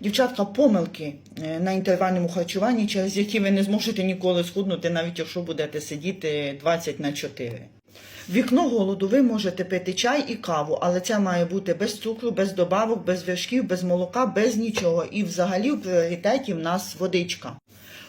Дівчатка, помилки е, на інтервальному харчуванні, через які ви не зможете ніколи схуднути, навіть якщо будете сидіти 20 на 4. Вікно голоду ви можете пити чай і каву, але це має бути без цукру, без добавок, без вершків, без молока, без нічого. І взагалі в пріоритеті в нас водичка.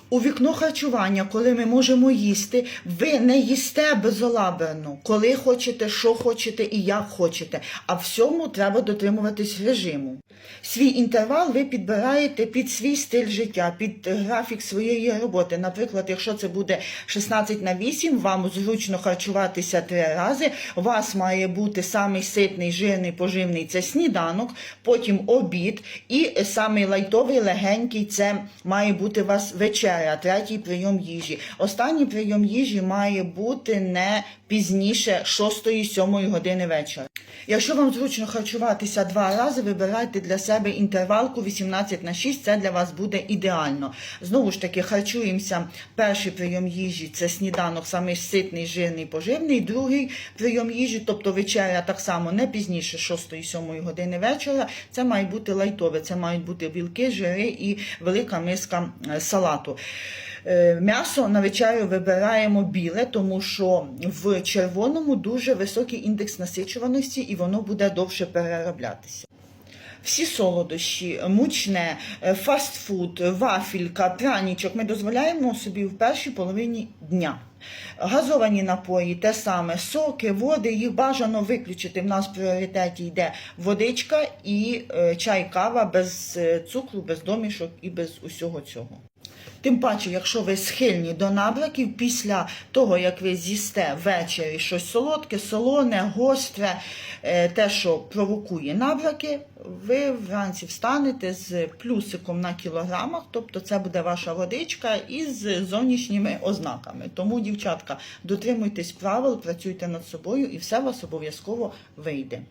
У вікно харчування, коли ми можемо їсти, ви не їсте безалаберно, коли хочете, що хочете і як хочете. А всьому треба дотримуватись режиму. Свій інтервал ви підбираєте під свій стиль життя, під графік своєї роботи. Наприклад, якщо це буде 16 на 8, вам зручно харчуватися три рази. У вас має бути самий ситний, жирний, поживний це сніданок, потім обід, і самий лайтовий, легенький це має бути у вас вечеря, третій прийом їжі. Останній прийом їжі має бути не пізніше 6-7 години вечора. Якщо вам зручно харчуватися два рази, вибирайте для себе інтервалку 18 на 6, це для вас буде ідеально. Знову ж таки, харчуємося. Перший прийом їжі це сніданок, самий ситний, жирний, поживний. Другий прийом їжі, тобто вечеря так само не пізніше 6-7 години вечора. Це має бути лайтове, це мають бути білки, жири і велика миска е, салату. Е, М'ясо на вечерю вибираємо біле, тому що в червоному дуже високий індекс насичуваності і воно буде довше перероблятися. Всі солодощі, мучне, е, фастфуд, вафілька, пряничок ми дозволяємо собі в першій половині дня. Газовані напої, те саме, соки, води, їх бажано виключити. В нас в пріоритеті йде водичка і е, чай, кава без цукру, без домішок і без усього цього. Тим паче, якщо ви схильні до набраків, після того, як ви з'їсте ввечері щось солодке, солоне, гостре, е, те, що провокує набраки, ви вранці встанете з плюсиком на кілограмах, тобто це буде ваша водичка із зовнішніми ознаками. Тому, дівчатка, дотримуйтесь правил, працюйте над собою і все у вас обов'язково вийде.